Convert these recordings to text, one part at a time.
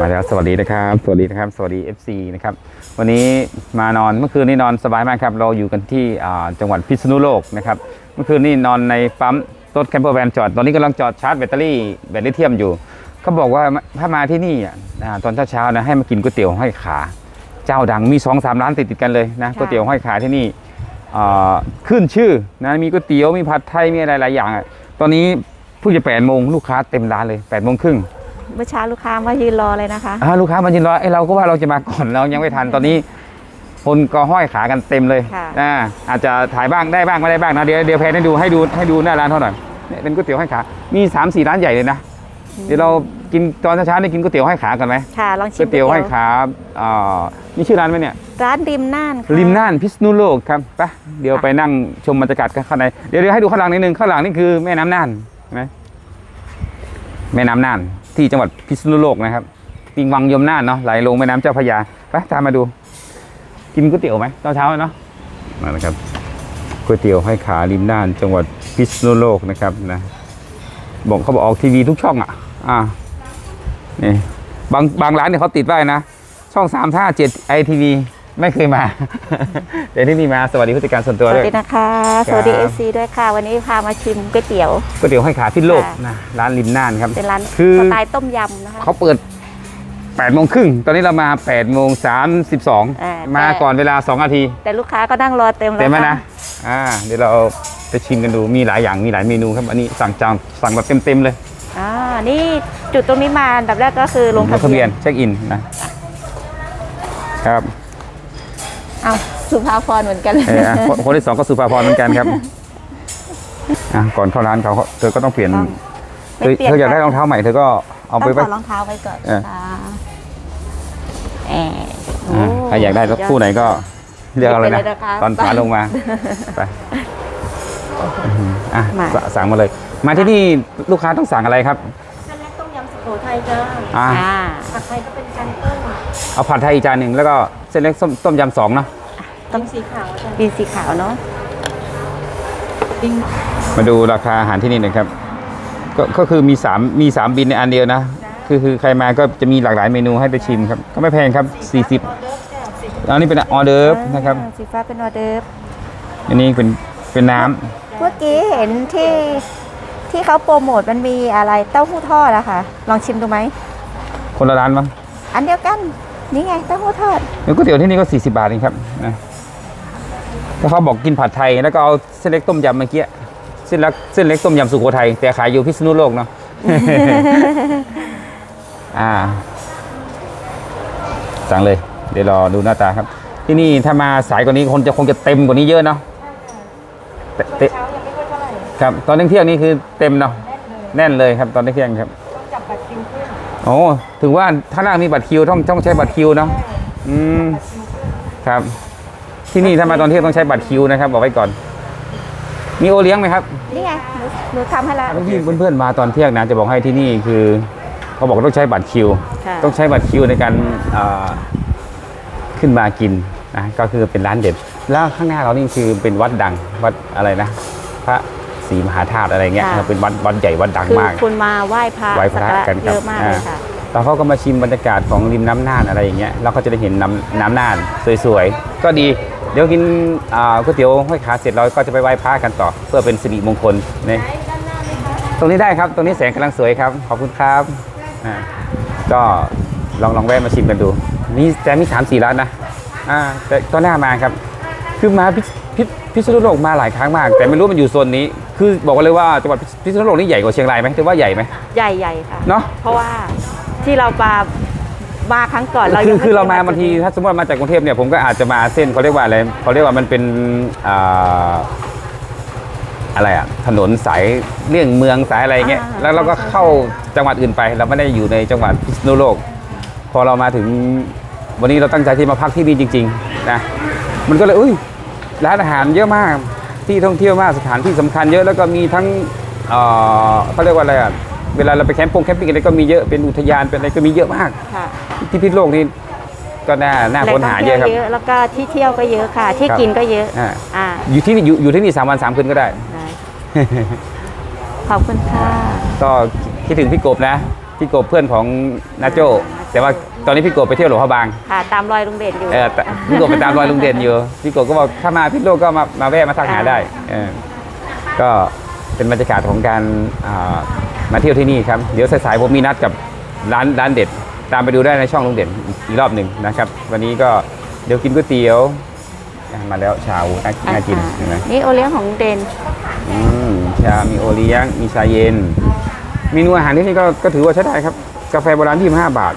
มาแล้วสวัสดีนะครับ สวัสดีนะครับ สวัสดี FC นะครับ วันนี้มานอนเมื่อคืนนี้นอนสบายมากครับ เราอยู่กันที่อ่าจังหวัดพิษณุโลกนะครับ เมื่อคืนนี้นอนในปั๊มรถแคมเปอร์แวนจอด ตอนนี้กำลังจอดชาร์จแบตเตอรี่แบตลิเทียมอยู่ เขาบอกว่าถ้ามาที่นี่อะอ่าตอนเช้าๆนะให้มากินก๋วยเตี๋ยวห้อยขา เจ้าดังมี2อสามร้านติดๆกันเลยนะก๋วยเตี๋ยวห้อยขาที่นี่อ่าขึ้นชื่อนะมีก๋วยเตี๋ยวมีผัดไทยมีอะไรหลายอย่างอะตอนนี้เพิ่งจะแปดโมงลูกค้าเต็มร้านเลยแปดโมงครึ่ง เมื่อเช้าลูกค้ามายืนรอเลยนะคะอ่าลูกค้ามายืนรอไอ้เราก็ว่าเราจะมาก่อนเรายังไม่ทันตอนนี้คนก็ห้อยขากันเต็มเลยค่ะอ่าอาจจะถ่ายบ้างได้บ้างไม่ได้บ้างนะเดี๋ยวเดี๋ยวแพนให้ดูให้ดูให้ดูหน้าร้านเท่าหน่อยเนี่ยเป็นก๋วยเตี๋ยวห้อยขา มี3ามสี่ร้านใหญ่เลยนะเดี๋ยวเรากินตอนเช้าๆนี่กินก๋วยเตี๋ยวห้อยขากันไหมค่ะลองชิก๋วมยเตี๋ยวห้อยขาอ่ามีชื่อร้านไหมเนี่ยร้านริมน่านค่ะริมน่านพิษณุโลกครับไปเดี๋ยวไปนั่งชมบรรยากาศกันข้างในเดี๋ยวเดี๋ยวให้ดูข้างหลังนิดนึงข้างหลังนี่คือแม่น้ำน่านเห็นไหมแม่น้ำน่าน ที่จังหวัดพิษณุโลกนะครับปิงวังยมน่านเนาะไหลลงแม่น้ำเจ้าพระยาไปตามมาดู กินก๋วยเตี๋ยวไหมตอนเช้าเนาะมาแล้วครับก๋วยเตี๋ยวให้ขาริมน่าน จังหวัดพิษณุโลกนะครับนะบอกเขาบอกออกทีวีทุกช่องอะ อ่านี่บางบางร้านเนี่ยเขาติดไว้นะ ช่องสามท่าเจ็ดไอทีวี ไม่เคยมาเดี๋ยวที่นี่มาสวัสดีผู้จัดการส่วนสตัววัด้สวยดีนะคะสวัสดีครัเอบซีด้วยค่ะ วันนี้พามาชิมก๋วยเตี๋ยว ก๋วยเตี๋ยวห้อยขาพิษโลกค่ะ นะร้านริมน่านครับ เป็นร้านคือสไตล์ต้มยำนะคะ เขาเปิด8โมงครึ่งตอนนี้เรามา8โมงอ่า32 มาแต่ ก่อนเวลา 2 นาทีแต่ลูกค้าก็นั่งรอเต็มแล้วเต็มไหมนะค่ะอ่าเดี๋ยวเราไปชิมกันดูมีหลายอย่างมีหลายเมนูครับ อันนี้สั่งจองสั่งแบบเต็มๆเลยอ่านี่จุดตรงนี้มาอันดับแรกก็คือลงทะทะเบีเบียยนนเช็คอินนะครับ เอาสุภาพรเหมือนกันเอออะคนคนที่สองก็สุภาพรเหมือนกันครับอะก่อนเข้าร้านเขาเธอก็ต้องเปลี่ยนต้องเธอไม่เปลี่ยนเธออยากได้รองเท้าใหม่เธอก็เอาต้ไปองไว้ ถอดรองเท้าไว้ก่อนเออ ค่ะแอมอ่าใครอยากได้สักคู่ไหนก็เลือกเอาเลยหยินะบไปเลยนะคะตอนขาลงมาไปอะมาสสั่งมาเลย มาที่นี่ลูกค้าต้องสั่งอะไรครับเส้นเล็กต้มยำสุโขทัยจ้าอ่าอ่า ผัดไทยก็เป็นกันต้ม เอาผัดไทยอีกจานหนึ่งแล้วก็เส้นเล็กส้มต้มยำสองเนาะต้มสีขาวจ้าปีนสีขาวเนาะปิ้งมาดูราคาอาหารที่นี่หน่อยครับก็ก็คือมีสามมีสามบินในอันเดียวนะคือคือใครมาก็จะมีหลากหลายเมนูให้ไปชิมครับ ก็ไม่แพงครับ40ออเดอร์แก้วสิบอันนี้เป็นออเดิร์ฟนะครับอ่าสีฟ้าเป็นออเดิร์ฟอันนี้เป็นเป็นน้ำเมื่อกี้เห็นที่ที่เขาโปรโมทมันมีอะไรเต้าหู้ทอดอะค่ะ ลองชิมดูไหมคนละร้านมั้งอันเดียวกัน นี่ไงเต้าหู้ทอดเดี๋ยวก๋วยเตี๋ยวที่นี่ก็ 40 บาทเองครับนะถ้าเขาบอกกินผัดไทยแล้วก็เอาเส้นเล็กต้มยำเมื่อกี้เส้นเล็กเส้นเล็กต้มยำสุโขทัยแต่ขายอยู่พิษณุโลกเนาะอ่า สั่งเลย เดี๋ยวรอดูหน้าตาครับ ที่นี่ถ้ามาสายกว่านี้คนจะคงจะเต็มกว่านี้เยอะเนาะเตเตเช้ายังไม่ค่อยเท่าไหร่ครับ ตอนเที่ยงๆนี่คือเต็มเนาะแน่นเลยแน่นเลยครับ ตอนเที่ยงๆครับ โอ้ถึงว่าถ้านั่งมีบัตรคิวต้องต้องใช้บัตรคิวเนาะอืมครับ ที่นี่ถ้ามาตอนเที่ยงต้องใช้บัตรคิวนะครับ บอกไว้ก่อน มีโอเลี้ยงไหมครับนี่ไงหนูหนูทำให้แล้วที่เพื่อนๆมาตอนเที่ยงนะจะบอกให้ที่นี่คือเขาบอกว่าต้องใช้บัตรคิว ค่ะ ต้องใช้บัตรคิวในการอ่าขึ้นมากินนะก็คือเป็นร้านเด็ดแล้วข้างหน้าเรานี่คือเป็นวัดดังวัดอะไรนะ พระ ศรีมหาธาตุอะไรเงี้ยค่ะ เป็นวัดวัดใหญ่วัดดังคือมากคุณมาไหว้พระไหว้พระสักกันครับเยอะมากเลยค่ะตอนเขาก็มาชิมบรรยากาศของริมน้ำน่านอะไรอย่างเงี้ยเราก็จะได้เห็นน้ำน้ำน่านสวยๆ ก็ดี เดี๋ยวกินอ่าก๋วยเตี๋ยวห้อยขาเสร็จเราก็จะไปไหว้พระกันต่อ เพื่อเป็นสิริมงคลนี่ตรงนี้ได้ครับ ตรงนี้แสงกำลังสวยครับ ขอบคุณครับอ่าก็ลองลองแวะมาชิมกันดู นี่แต่มีสามสี่ร้านนะอ่าแต่ก็น่ามาครับ คือมาพิษ พิษพิษณุโลกมาหลายครั้งมาก แต่ไม่รู้มันอยู่โซนนี้ คือบอกกันเลยว่าจังหวัดพิษณุโลกนี่ใหญ่กว่าเชียงรายไหมถือว่าใหญ่ไหม ใหญ่ๆค่ะเนาะเพราะว่าที่เรามามาครั้งก่อนเราคือยังไคือเรามาคยบางทีจุดนี้ถ้าสมมติว่ามาจากกรุงเทพเนี่ยผมก็อาจจะมาเส้นเขาเรียกว่าอะไรเขาเรียกว่ามันเป็นอ่าอะไรอะถนนสายเลี่ยงเมืองสายอะไรเงี้ยอ่าแล้วเราก็เข้าจังหวัดอื่นไป เราไม่ได้อยู่ในจังหวัดพิษณุโลก พอเรามาถึงวันนี้เราตั้งใจที่มาพักที่นี่จริง ๆ นะ มันก็เลยอุ้ย ร้านอาหารเยอะมากที่ท่องเที่ยวมากสถานที่สำคัญเยอะแล้วก็มีทั้งเอ่อเขาเรียกว่าอะไรอะเวลาเราไปแคมป์ปงแคมปิ้งอะไรก็มีเยอะเป็นอุทยานเป็นอะไรก็มีเยอะมากค่ะที่พิษณุโลกนี่ก็น่าน่าแหล่งค้นท่องหาเที่เยยวอะครับเยอะแล้วก็ที่เที่ยวก็เยอะค่ะ ที่ครับกินก็เยอะอ่าอ่าอยู่ที่นี่อยู่อยู่ที่นี่สามวันสามคืนก็ได้ได้ขอบคุณค่ะก็คิดถึงพี่กบนะพี่กบเพื่อนของนาโจนาโจแต่ว่า ตอนนี้พี่โกบไปเที่ยวหลวงพระบางค่ะตามรอยลุงเด่นอยู่เออแต่พี่โกบไปตามรอยลุงเด่นอยู่พี่โกบก็บอกถ้ามาพิษโลกก็มามาแวะมาทักหาได้เออก็เป็นบรรยากาศของการอ่ามาเที่ยวที่นี่ครับเดี๋ยวสายๆผมมีนัดกับร้านร้านเด็ด ตามไปดูได้ในช่องลุงเด่นอีกรอบหนึ่งนะครับ วันนี้ก็เดี๋ยวกินก๋วยเตี๋ยวอะมาแล้วชาวน่าน่ากินอ่าเห็นไหม นี่โอเลี้ยงของลุงเด่นอืมชา มีโอเลี้ยง มีชาเย็น เมนูอาหารที่นี่ก็ก็ถือว่าใช้ได้ครับ กาแฟโบราณ25 บาท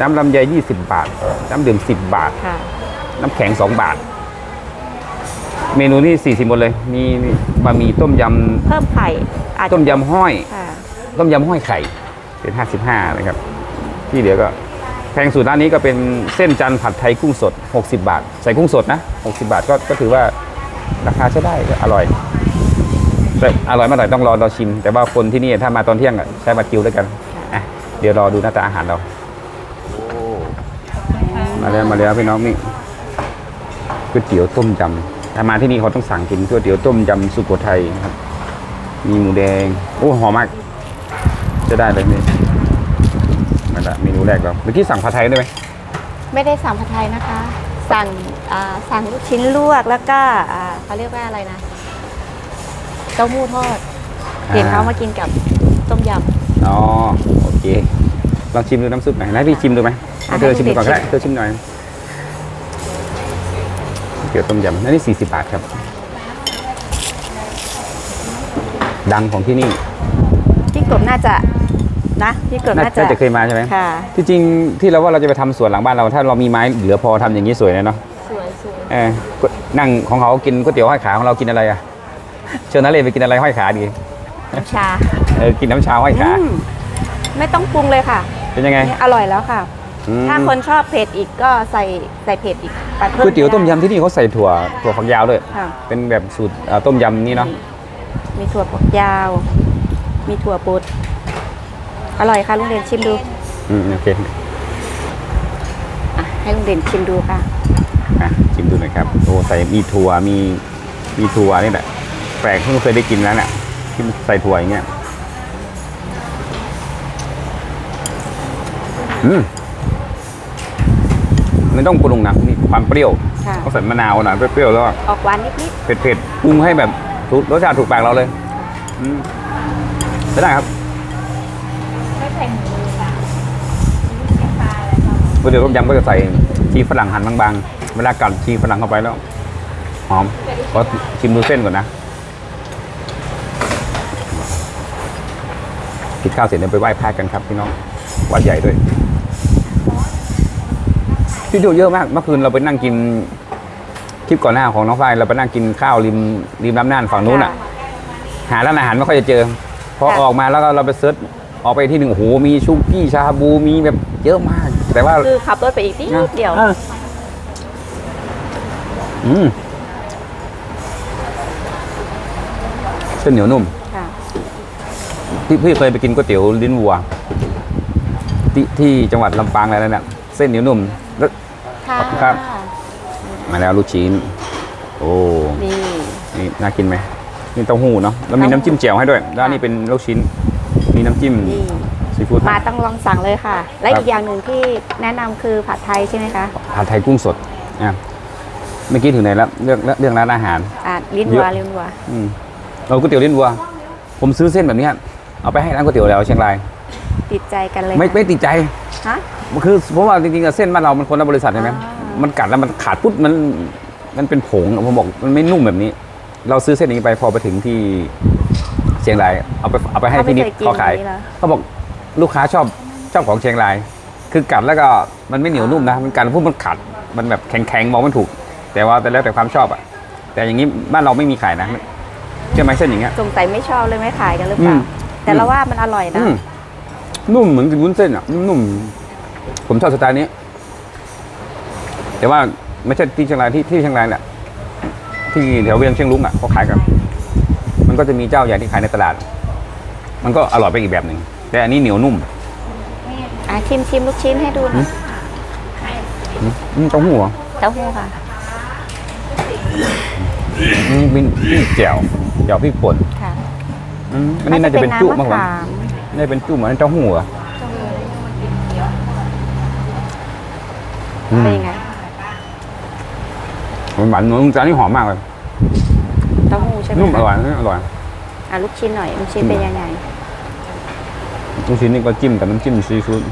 น้ำลำไย20 บาท น้ำดื่ม 10 บาท ค่ะ น้ำแข็ง 2 บาท เมนูนี่ 40 หมดเลย มีบะหมี่ต้มยเพิ่มไข่อาจำต้มยำห้อย ค่ะ ต้มยำห้อยไข่เป็น 55 นะครับ ที่เหลือก็แพงสุดร้านนี้ก็เป็นเส้นจันทร์ผัดไทยกุ้งสด 60 บาท ใส่กุ้งสดนะ 60 บาทก็ก็ถือว่าราคาใช้ได้ก็อร่อย แต่อร่อยไม่อร่อยต้องรอเราชิม แต่ว่าคนที่นี่ถ้ามาตอนเที่ยงอะใช้บัตรคิวด้วยกันอะเดี๋ยวรอดูหน้าตาอาหารเรา มาแล้วมาแล้วพี่น้องนี่ก๋วยเตี๋ยวต้มยำถ้ามาที่นี่เขาต้องสั่งกินก๋วยเตี๋ยวต้มยำสุโขทัยนะครับ มีหมูแดง โอ้หอมมาก จะได้เลยนี่มาละเมนูแรกเราเมื่อกี้สั่งผัดไทยได้ไหมไม่ได้สั่งผัดไทยนะคะ สั่งอ่าสั่งลูกชิ้นลวกแล้วก็อ่าเขาเรียกว่าอะไรนะเต้าหู้ทอดเห็นเขามากินกับต้มยอ๋อโอเคลองชิมดูน้ำซุปหน่อยให้พี่ชิมดูไหม ให้เธอชิมดูก่อนก็ได้เธอชิมหน่อยเกี่ยวต้มยำอันนี้40 บาทครับ ดังของที่นี่ำพี่กบน่าจะนะพี่กบน่าน่าจะน่าจะเคยมาใช่ไหมค่ะที่จริงที่เราว่าเราจะไปทำสวนหลังบ้านเราถ้าเรามีไม้เหลือพอทำอย่างนี้สวยเลยเนาะสวยสวยเออก็นั่งของเขากินก๋วยเตี๋ยวห้อยขาของเรากินอะไรอะเชิญนักเรียนไปกินอะไรห้อยขาดีน้ำชาเออกินน้ำชาห้อยขาอืมไม่ต้องปรุงเลยค่ะ เป็นยังไงนี่อร่อยแล้วค่ะอืม ถ้าคนชอบเผ็ดอีกก็ใส่ใส่เผ็ดอีกไปเพิ่มก๋วยเตี๋ยวต้มได้ยำที่นี่เขาใส่ถั่วถั่วฝักยาวด้วย ค่ะเป็นแบบสูตรเอ่อต้มยำนี่เนาะมีถั่วฝักยาว มีถั่วปุดอร่อยค่ะลุงเด่นชิมดูอืมโอเคอะให้ลุงเด่นชิมดูค่ะ อะชิมดูหน่อยครับโอ้ใส่มีถั่วมีมีถั่วนี่แหละแปลกเพิ่งเคยได้กินแล้วเนี่ยที่มันใส่ถั่วอย่างเงี้ยอืม ไม่ต้องปรุงนะมีความเปรี้ยวค่ะ ต้องใส่มะนาวหน่อยเปรี้ยวๆแล้วก็ออกหวานนิดเผ็ดๆปรุงให้แบบถูกรสชาติถูกปากเราเลยอืมจะได้ครับๆไม่ใส่หมูค่ะก๋วยเตี๋ยวต้มยำก็จะใส่ชีฝรั่งหั่นบางๆ เวลากัดชีฝรั่งเข้าไปแล้วหอมขอชิมดูเส้นก่อนนะกินข้าวเสร็จเดี๋ยวไปไหว้พระกันครับพี่น้องวัดใหญ่ด้วย ที่ดูเยอะมาก เมื่อคืนเราไปนั่งกินคลิปก่อนหน้าของน้องฝ้ายเราไปนั่งกินข้าวริมริมน้ำน่านฝั่งนู้นอะ หาร้านอาหารไม่ค่อยจะเจอ พอออกมาแล้วก็เราไปเซิร์ชออกไปที่หนึ่งโอ้โหมีชุกี้ชาบูมีแบบเยอะมาก แต่ว่าคือขับรถไปอีกนิดเดียวอะอืมเส้นเหนียวนุ่มค่ะพี่พี่เคยไปกินก๋วยเตี๋ยวลิ้นวัว ที่ที่จังหวัดลำปางอะไรนั่นน่ะเส้นเหนียวนุ่ม แล้วค่ะครับ มาแล้วลูกชิ้น โอ้นี่ นี่น่ากินไหมนี่เต้าหู้เนาะแล้วมีเต้าหู้น้ำจิ้มแจ่วให้ด้วย แล้วอันนี่เป็นลูกชิ้น มีน้ำจิ้มนี่ ซีฟู้ดมาต้องลองสั่งเลยค่ะ และครับอีกอย่างหนึ่งที่แนะนำคือผัดไทยใช่ไหมคะผัดไทยกุ้งสดอะเมื่อกี้ถึงไหนแล้วเรื่องเรื่องร้านอาหาร อ่าลิ้นเยวัวอะลิ้นวัวอืมเราก๋วยเตี๋ยวลิ้นวัว ผมซื้อเส้นแบบเนี้ยเอาไปให้ร้านก๋วยเตี๋ยวแล้วเชียงราย ติดใจกันเลยไม่ค่ะไม่ติดใจ ฮะ คือเพราะว่าจริงๆอะเส้นบ้านเรามันคนละบริษัทใช่ไหมอ่ามันกัดแล้วมันขาดปุ๊บมันมันเป็นผงผมบอกมันไม่นุ่มแบบนี้ เราซื้อเส้นนี้ไปพอไปถึงที่เชียงรายเอาไปเอาไปให้พี่นิดไม่คยกิเขาขายแบบนี้หรอเขาบอกลูกค้าชอบชอบของเชียงราย คือกัดแล้วก็มันไม่เหนียวนุ่มนะมันกัดปุ๊บมันขัดมันแบบแข็งๆมองไม่ถูก แต่ว่าแต่แล้วแต่ความชอบอะแต่อย่างนี้บ้านเราไม่มีขายนะเชื่อไหมเส้นอย่างเงี้ย สงสัยไม่ชอบเลยไม่ขายกันหรือเปล่า อืม แต่เราว่ามันอร่อยนะ อืมนุ่มเหมือนกินวุ้นเส้นอะนุ่ม ผมชอบสไตล์นี้ แต่ว่าไม่ใช่ที่เชียงรายที่ที่เชียงรายแหละที่แถวเวียงเชียงรุ้งอะเขาขายกัน มันก็จะมีเจ้าใหญ่ที่ขายในตลาด มันก็อร่อยไปอีกแบบหนึ่งแต่อันนี้เหนียวนุ่มอะชิมชิมลูกชิ้นให้ดูหนะอืมอืมเต้าหู้เหรอเต้าหู้ค่ะอืมเป็นพริกแจ่วแจ่วพริกป่นค่ะอืมอันนี้น่าจะเป็นจุำมากกว่าขามน่าจะเป็นจุเหมือนเต้าหู้เหรอ อืม เป็นยังไงหวานๆนุ่มจานนี้หอมมากเลยเต้าหู้ใช่ไหมนุ่มอคะร่อยอร่อยอะลูกชิ้นหน่อยลูกชิ้นเป็นยังไงลูกชิ้นนี่ก็จิ้มกับน้ำจิ้มซีฟู้ด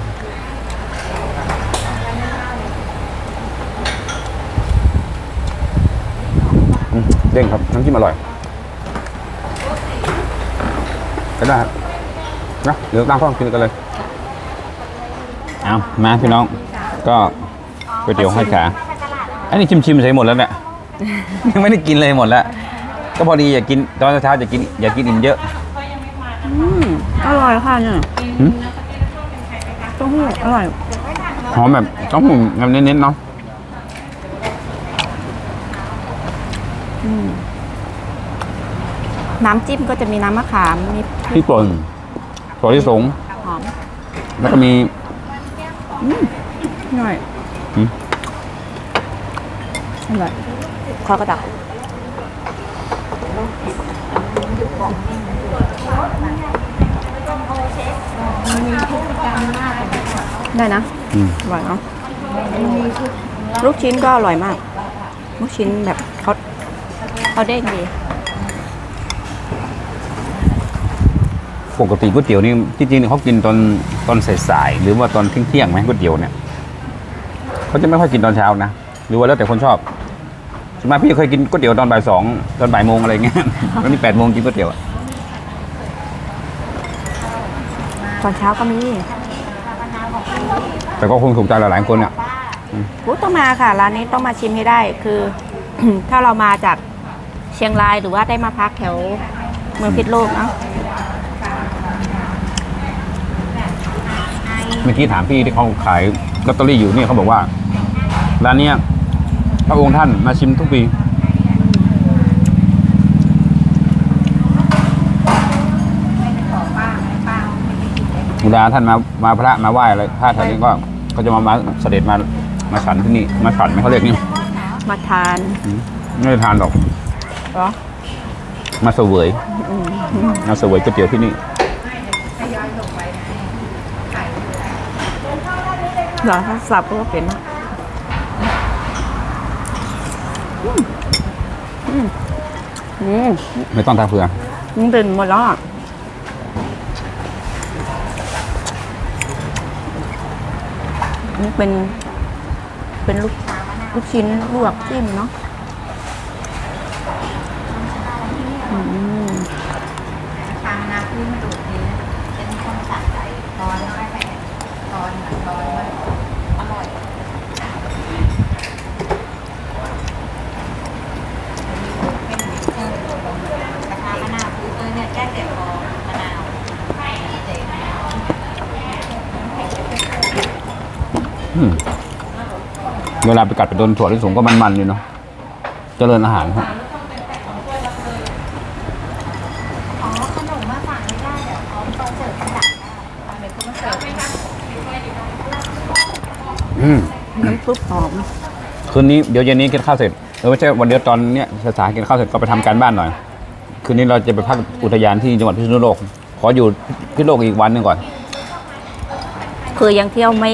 อืมเด้งครับน้ำจิ้มอร่อยก็ได้ครับนะเดี๋ยวตั้งข้องกินกันเลย เอามาพี่น้อง ก็ ก๋วยเตี๋ยวห้อยขา อันนี้ชิมชิมๆใส่หมดแล้วเนี่ย ยังไม่ได้กินเลยหมดแล้ว ก็พอดีอยากกินตอนเช้าๆจะกินอยากกินอิ่มเยอะอืมอร่อยค่ะเนี่ยหืมเต้าหู้อร่อย หอมแบบต้องหุ่นแบบเน้นๆเนาะน้ำจิ้มก็จะมีน้ำมะขาม มีพริกป่นถั่วลิสง หอมแล้วก็มีหน่อยหืม อร่อยคอกระดักได้นะอืมอร่อยเนาะลูกชิ้นก็อร่อยมาก ลูกชิ้นแบบเขาเขาเด้งดีปกติก๋วยเตี๋ยวนี่ที่จริงๆเขากินตอนตอนสายๆหรือว่าตอนเที่ยงๆไหมก๋วยเตี๋ยวเนี่ย เขาจะไม่ค่อยกินตอนเช้านะหรือว่าแล้วแต่คนชอบสวนมากพี่เคยกินก๋วยเตี๋ยวตอนบ่ายสองตอนบ่ายโมงอะไรเงี้ยแล้วนี่แปดโมงกินก๋วยเตี๋ยวอะตอนเช้าก็มีแต่ก็คงถูกใจหลายๆคนเนี่ยรู้ต้องมาค่ะร้านนี้ต้องมาชิมให้ได้คือ ถ้าเรามาจากเชียงรายหรือว่าได้มาพักแถวเมืองพิษณุโลกเนาะเมื่อกี้ถามพี่ที่เขาขายลอตเตอรี่อยู่เนี่ยเขาบอกว่า ร้านเนี้ยพระองค์ท่านมาชิมทุกปี เวลาท่านมามาพระมาไหว้อะไรพระท่านนี้ก็ก็จะมามาเสด็จมามาฉันที่นี่มาฉันไหมเขาเรียกนี่มาทานอืมไม่ได้ทานหรอก เหรอมาเสวยมาเสวยก๋วยเตี๋ยวที่นี่ เหรอถ้าสับก็เป็นนะ อืมอืมอืมไม่ต้องทาเผื่อมันเป็นหมดแล้วอะนี่เป็น เป็นลูกลูกชิ้นลวกจิ้มเนาะอืม อืม เวลาไปกัดไปโดนถั่วลิสงก็มันๆอยู่เนาะเจริญอาหารครับอืมน้ำซุปหอมคืนนี้เดี๋ยวเย็นนี้กินข้าวเสร็จเออไม่ใช่วันเดียวตอนเนี้ยสายๆกินข้าวเสร็จก็ไปทำการบ้านหน่อย คืนนี้เราจะไปพักอุทยานที่จังหวัดพิษณุโลก ขออยู่พิษณุโลกอีกวันหนึ่งก่อน คือยังเที่ยวไม่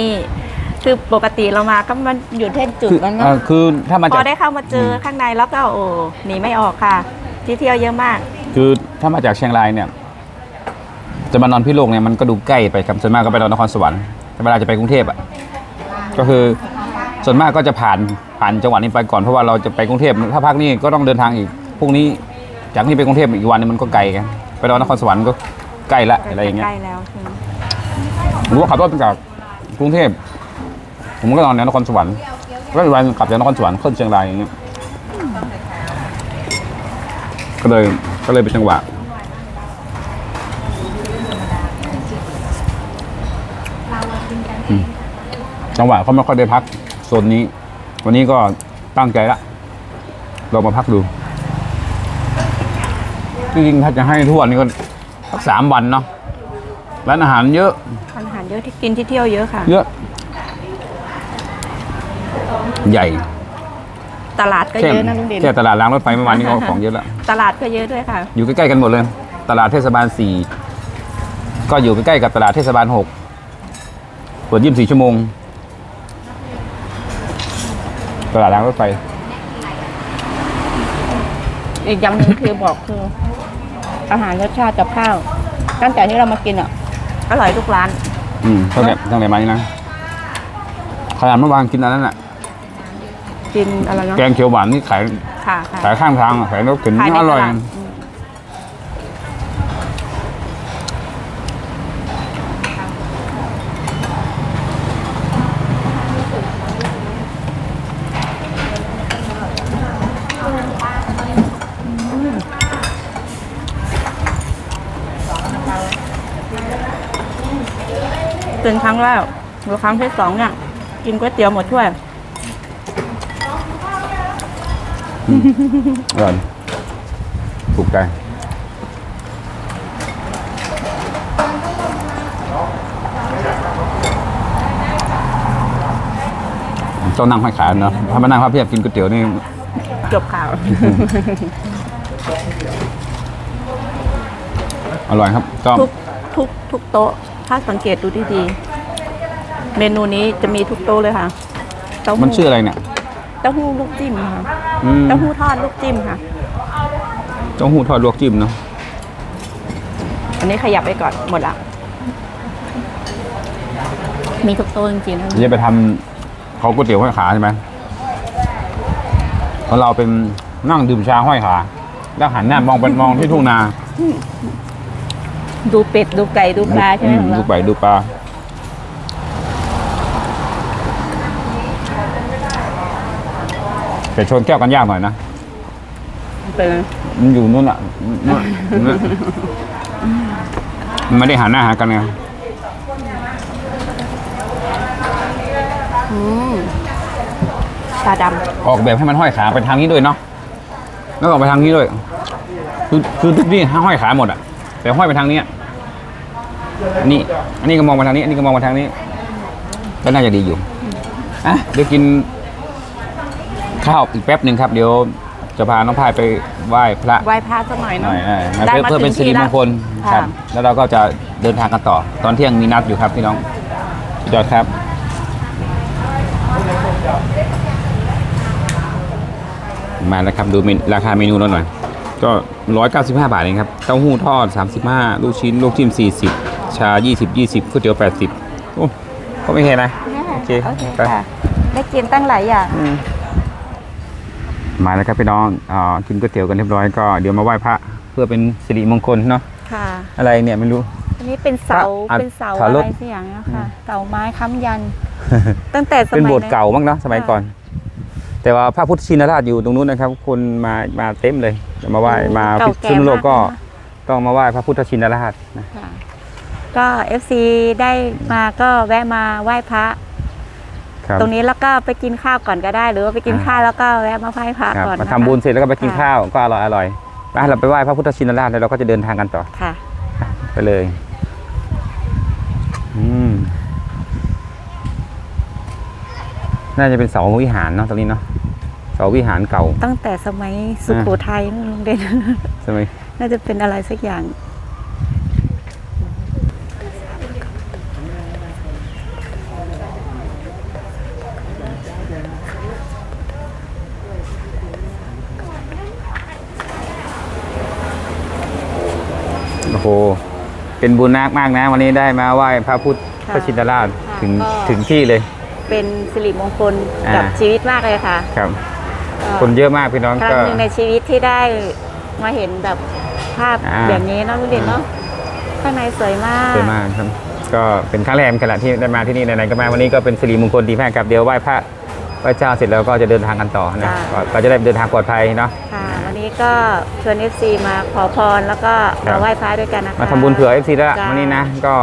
คือปกติเรามาก็มันอยู่ที่จุดคือนั้นเอ่อเนาะคือถ้ามาพจาอกได้เข้ามาเจอข้างในแล้วก็โอ้หนีไม่ออกค่ะ ที่เที่ยวเยอะมาก คือถ้ามาจากเชียงรายเนี่ย จะมานอนพิษณุโลกเนี่ยมันก็ดูใกล้ไปครับส่วนมากก็ไปนอนนครสวรรค์แต่เวลาจะไปกรุงเทพอะก็คือส่วนมากก็จะผ่านผ่านจังหวัดนี้ไปก่อนเพราะว่าเราจะไปกรุงเทพถ้าพักนี่ก็ต้องเดินทางอีกพรุ่งนี้จากนี้ไปกรุงเทพอีกวันนึงมันก็ไกลกันไปนอนนครสวรรค์ก็ใกล้ละอะไรอย่างเงี้ยใกล้แล้วใช่ไหมหรือว่าขับรถจากกรุงเทพ ผมก็นอนในนครสวรรค์แล้วอีกวันกลับจากนครสวรรค์ขึ้นเชียงรายอย่างเงี้ยก็เลยก็เลยเป็นจังหวะอืมจังหวะเขาไม่ค่อยได้พักโซนนี้ วันนี้ก็ตั้งใจละลองมาพักดูจริงๆถ้าจะให้ทั่วนี่ก็สักสามวันเนาะร้านอาหารเยอะอาหารเยอะที่กินที่เที่ยวเยอะค่ะ เยอะ ใหญ่ ตลาดก็แค่เยอะนะลุงเด่นแค่ตลาดรางรถไฟเมื่อวานนี้ก็ของเยอะแล้วตลาดก็เยอะด้วยค่ะ อยู่ใกล้ๆกันหมดเลย ตลาดเทศบาลสี่ก็อยู่ใกล้ๆกับตลาดเทศบาลหกเปิดยี่สิบสี่ชั่วโมง ตลาดรางรถไฟ อีกอย่างหนึ่งคือบอกคือ อาหารรสชาติกับข้าว ตั้งแต่ที่เรามากินอะ อร่อยทุกร้าน อืมตั้งแต่ตั้งแต่มานี่นะขนาดเมื่อวานกินอันนั้นอะ กินอะไรนะแกงเขียวหวานนี่ขายค่ะค่ะขายข้างทางอะขายรถเข็นขายในอร่อยตลาดมเป็นครั้งแรกหรือครั้งที่สองเนี่ย กินก๋วยเตี๋ยวหมดถ้วย อร่อยถูกใจต้องนั่งห้อยขาเนาะถ้ามานั่งพับเพียบกินก๋วยเตี๋ยวนี่จบข่าว อร่อยครับก็ทุกทุกทุกโต๊ะ ถ้าสังเกตดูดีๆ เมนูนี้จะมีทุกโต๊ะเลยค่ะเต้าหู้มันชื่ออะไรเนี่ย เต้าหู้ลูกจิ้มค่ะ อืมเต้าหู้ทอดลูกจิ้มค่ะ เต้าหู้ทอดลวกจิ้มเนาะอันนี้ขยับไปก่อนหมดละมีทุกโต๊ะจริงๆนะจะไปทำเขาก๋วยเตี๋ยวห้อยขาใช่ไหมของเราเป็นนั่งดื่มชาห้อยขา แล้วหันหน้ามองไปมองที่ทุ่งนาดูเป็ดดูไก่ดูปลาใช่ไหมของดูเรา ไปดูปลา แต่ชนแก้วกันยากหน่อยนะเป็นมันอยู่นู่นอะนู่นนู่นมันไม่ได้หันหน้าหากันไงอืมปลาดออกแบบให้มันห้อยขาไปทางนี้ด้วยเนาะแล้วก็ออกไปทางนี้ด้วย คือคือทุกที่ห้อยขาหมดอะ แต่ห้อยไปทางนี้อะอันนี้อันนี้ก็มองมาทางนี้ อันนี้ก็มองมาทางนี้ก็น่าจะดีอยู่อะเดี๋ยวกิน ข้าวอีกแป๊บหนึ่งครับเดี๋ยวจะพาน้องพายไปไหว้พระำไหว้พระสักหน่อยหเนาะน่อยเออได้เพื่อมาเพื่อเป็นถึงสิริที่มแล้วงคลครับค่ะแล้วเราก็จะเดินทางกันต่อ ตอนเที่ยงมีนัดอยู่ครับพี่น้องสุดยอดครับ มาแล้วครับดูเมนราคาเมนูเราหน่อย ก็ร้อยเก้าสิบห้าบาทเองครับ เต้าหู้ทอดสามสิบห้าลูกชิ้น ลูกจิ้มสี่สิบชายี่สิบยี่สิบก๋วยเตี๋ยวแปดสิบโอ้ก็ไม่แพงนะ โอเคโอเคไป ค่ะได้กินตั้งหลายอย่างมาแล้วครับพี่น้องอ่ากินก๋วยเตี๋ยวกันเรียบร้อยก็เดี๋ยวมาไหว้พระเพื่อเป็นสิริมงคลเนาะค่ะ อะไรเนี่ยไม่รู้ อันนี้เป็นเสาอะเป็นเสาเสาอะรไรถสักอย่างเนี้ยค่ะเสาไม้ค้ำยัน ตั้งแต่สมัยเป็นโบสถ์นั้นเก่ามั้งเนาะสมัยค่ะก่อน แต่ว่าพระพุทธชินราชอยู่ตรงนู้นนะครับ คนมามาเต็มเลยมาไหว้มาเก่พิแก่ษณุโลกก็มากต้องมาไหว้พระพุทธชินราชนะค่ะก็ FC ได้มาก็แวะมาไหว้พระ ครับ ตรงนี้แล้วก็ไปกินข้าวก่อนก็ได้ หรือว่าไปกินอ่าข้าวแล้วก็แวะมาไหว้พระครับก่อนมานะคะทำบุญเสร็จแล้วก็ไปกินค่ะข้าวก็อร่อยอร่อยไปเราไปไหว้พระพุทธชินราชแล้วเราก็จะเดินทางกันต่อค่ะ ไปเลยอืมน่าจะเป็นเสาวิหารเนาะตรงนี้เนาะเสาวิหารเก่า ตั้งแต่สมัยสุโขทัยนู่นโรงเรียนใช่ไหมน่าจะเป็นอะไรสักอย่าง โอ้โห เป็นบุญนักมากนะ วันนี้ได้มาไหว้พระพุทธค่ะพระชินราชค่ะถึงก็ถึงที่เลย เป็นสิริมงคลอ่ากักับชีวิตมากเลยค่ะ ครับก็คนเยอะมากพี่น้องครั้ก็งหนึ่งในชีวิตที่ได้มาเห็นแบบภาพอ่าแบบนี้เนาะลูกเด่นเนาะข้างในสวยมากสวยมากครับ ก็เป็นครั้งแรกเหมือนกันแหละที่ได้มาที่นี่ไหนๆก็มาวันนี้ก็เป็นสิริมงคลดีมากครับเดี๋ยวไหว้พระไหว้เจ้าเสร็จแล้วก็จะเดินทางกันต่อนะก็ก็จะได้เดินทางปลอดภัยเนาะค่ะ วันนี้ก็ชวน FC มาขอพรแล้วก็ครับมาไหว้พระด้วยกันนะคะมาทำบุญเผื่อเอฟซีแล้วยจ้าวันนี้นะก็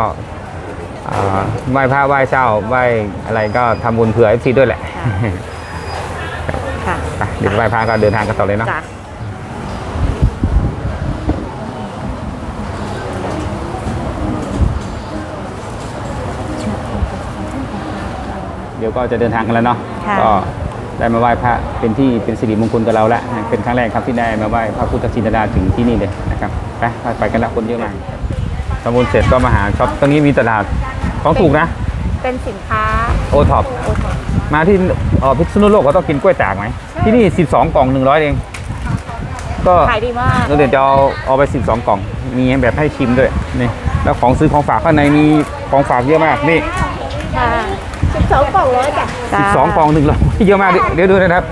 เอ่อไหว้พระไหว้เจ้าไหว้อะไรก็ทำบุญเผื่อเอฟซีด้วยแหละค่ะไปเดี๋ยวไหว้พระก็เดินทางกันต่อเลยเนาะจ้ะเดี๋ยวก็จะเดินทางกันแล้วเนาะค่ะก็ ได้มาไหว้พระเป็นที่เป็นสิริมงคลกับเราแล้วนะเป็นครั้งแรกครับที่ได้มาไหว้พระพุทธชินราชถึงที่นี่เลยนะครับไปไปไปกันแล้วคนเยอะมากทำบุญเสร็จก็มาหาช็อปตรงนี้มีตลาดของถูกนะ เป็นสินค้าโอท็อปมาที่เอ่อพิษณุโลกก็ต้องกินกล้วยตากไหมที่นี่ 12 กล่อง 100 เอง ก็ขายดีมากเราเดี๋ยวจะเอาเอาไป 12 กล่อง มีแบบให้ชิมด้วยนี่แล้วของซื้อของฝากข้างในมีของฝากเยอะมากนี่ค่ะ สิบสองกล่องร้อยจ้ะจ้า12กล่องหนึ่งร้อยเยอะมากเดี๋ยวเดี๋ยวดูนะครับ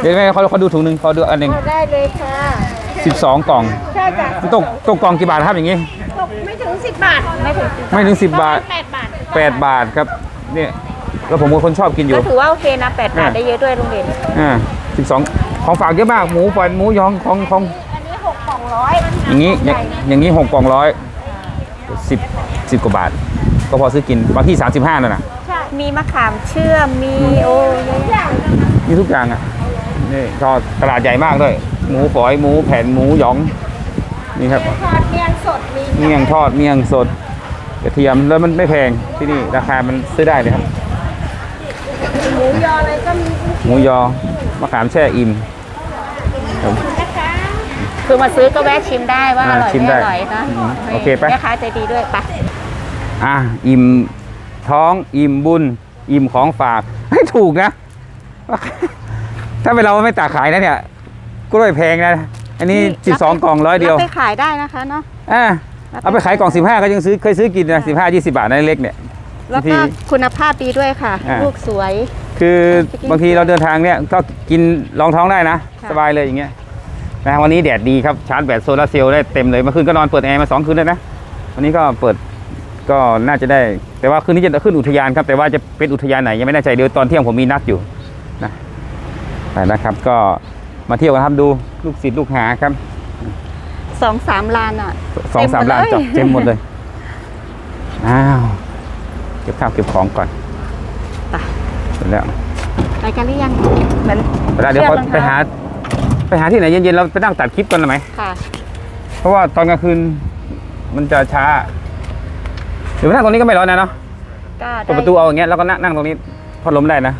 เดี๋ยวแม่เขาเขาดูถุงหนึ่งเขาดูอันหนึ่งเอาได้เลยค่ะ12กล่องใช่จ้ะมันตกตกกล่องกี่บาทครับอย่างงี้ตกไม่ถึงสิบบาท ไม่ถึงไม่ถึง10บาทแปดบาท8บาทครับเนี่ยแล้วผมเป็นคนชอบกินอยู่ ก็ถือว่าโอเคนะแปดบาทอ่าได้เยอะด้วยลุงเด่นอ่าสิบสองของฝากเยอะมากหมูฝอยหมูยองของของอันนี้หกกล่องร้อยอย่างนี้อย่างอย่างนี้หกกล่องร้อยสิบสิบกว่าบาท ก็พอซื้อกินบางที่สามสิบห้านั่นนะ มีมะขามเชื่อมมีโอ้เยอะแยะมีทุกอย่างอะนี่ก็ตลาดใหญ่มากด้วย หมูฝอยหมูแผ่นหมูหยองนี่ครับทอดเมี่ยงสดมีเมี่ยงทอดเมี่ยงสดกระเทียมแล้วมันไม่แพงที่นี่ราคามันซื้อได้เลยครับ หมูยออะไรก็มีหมูยอมะขามแช่อิ่มครับนะคะคือมาซื้อก็แวะชิมได้ว่าออ่าร่อยชิมไม่ได้อร่อยนะอืมโอเคไปแม่ค้าใจดีด้วยไปอะอิ่ม ท้องอิ่มบุญ อิ่มของฝากให้ถูกนะ ถ้าเป็นเราไม่ตากขายนะเนี่ยกล้วยแพงนะ อันนี้นี่รับ12กล่องร้อยเดียวรับไปขายได้นะคะเนาะอะรับไปเอาไปขายกล่อง15ก็ยังซื้อเคยซื้อกินนะ15 20บาทนะเล็กเนี่ยแล้วบางทีก็คุณภาพดีด้วยค่ะอ่าลูกสวย คือจะกินบางทีเราเดินทางเนี่ยก็กินรองท้องได้นะค่ะสบายเลยอย่างเงี้ยนะวันนี้แดดดีครับชาร์จแบตโซลาร์เซลล์ได้เต็มเลยเมื่อคืนก็นอนเปิดแอร์มาสองคืนแล้วนะ วันนี้ก็เปิด ก็น่าจะได้ แต่ว่าคืนนี้จะขึ้นอุทยานครับ แต่ว่าจะเป็นอุทยานไหนยังไม่แน่ใจเดี๋ยวตอนเที่ยงผมมีนัดอยู่นะไปนะครับ ก็มาเที่ยวกันครับดูลูกศิษย์ลูกหาครับสองสามลานอะสองสามเต็มหมดล้านเลยจบเต็มหมดเลยอ้าวเก็บข้าวเก็บของก่อนไปเสร็จแล้วไปกันหรือยังเหมือนเวลาเดี๋ยวพอเชือกรองไปเท้าหา ไปหาที่ไหนเย็นๆเราไปนั่งตัดคลิปกันเลยไหมค่ะ เพราะว่าตอนกลางคืนมันจะช้า หรือว่านั่งตรงนี้ก็ไม่ร้อนนะเนาะก็เปิดได้ประตูเอาอย่างเงี้ยแล้วก็นั่งนั่งตรงนี้พัดลมได้นะ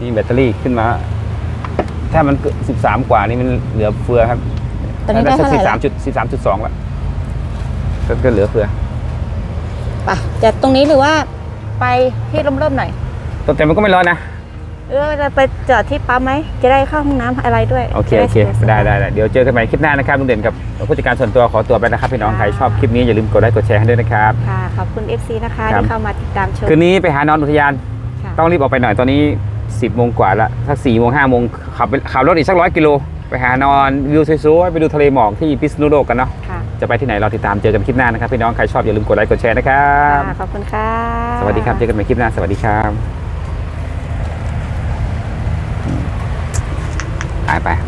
นี่แบตเตอรี่ขึ้นมา ถ้ามันสิบสามกว่านี่มันเหลือเฟือครับตอนนี้ได้เท่าไหสิร่บสาละมจุดสิบสามจุดสองแล้วก็ก็เหลือเฟือไปจะตรงนี้หรือว่าไปที่ร่มๆหน่อยแต่มันก็ไม่ร้อนนะ เออจะไปจอดที่ปั๊มไหม จะได้เข้าห้องน้ำอะไรด้วยโอเคจะโอเคสะวกได้ได้ได้เดี๋ยวเจอกันใหม่คลิปหน้านะครับลุงเด่นกับผู้จัดการส่วนตัวขอตัวไปนะครับพี่น้องใครชอบคลิปนี้อย่าลืมกดไลค์กดแชร์ให้ด้วยนะครับ ค่ะ ขอบคุณ FC นะคะครับ ที่เข้ามาติดตามชมคืนนี้ไปหานอนอุทยาน ค่ะต้องรีบออกไปหน่อยตอนนี้ 10โมงกว่าละถ้า4โมง5โมงขับไปขับรถอีกสักร้อยกิโลไปหานอนวิวสวยๆไปดูทะเลหมอกที่พิษณุโลกกันเนาะค่ะจะไปที่ไหนเราติดตามเจอกันคลิปหน้านะครับพี่น้องใครชอบอย่าลืมกดไลค์กดแชร์นะครับ ค่ะขอบคุณค่ะ สวัสดีครับ เจอกันใหม่คลิปหน้า สวัสดีครับ ไปไป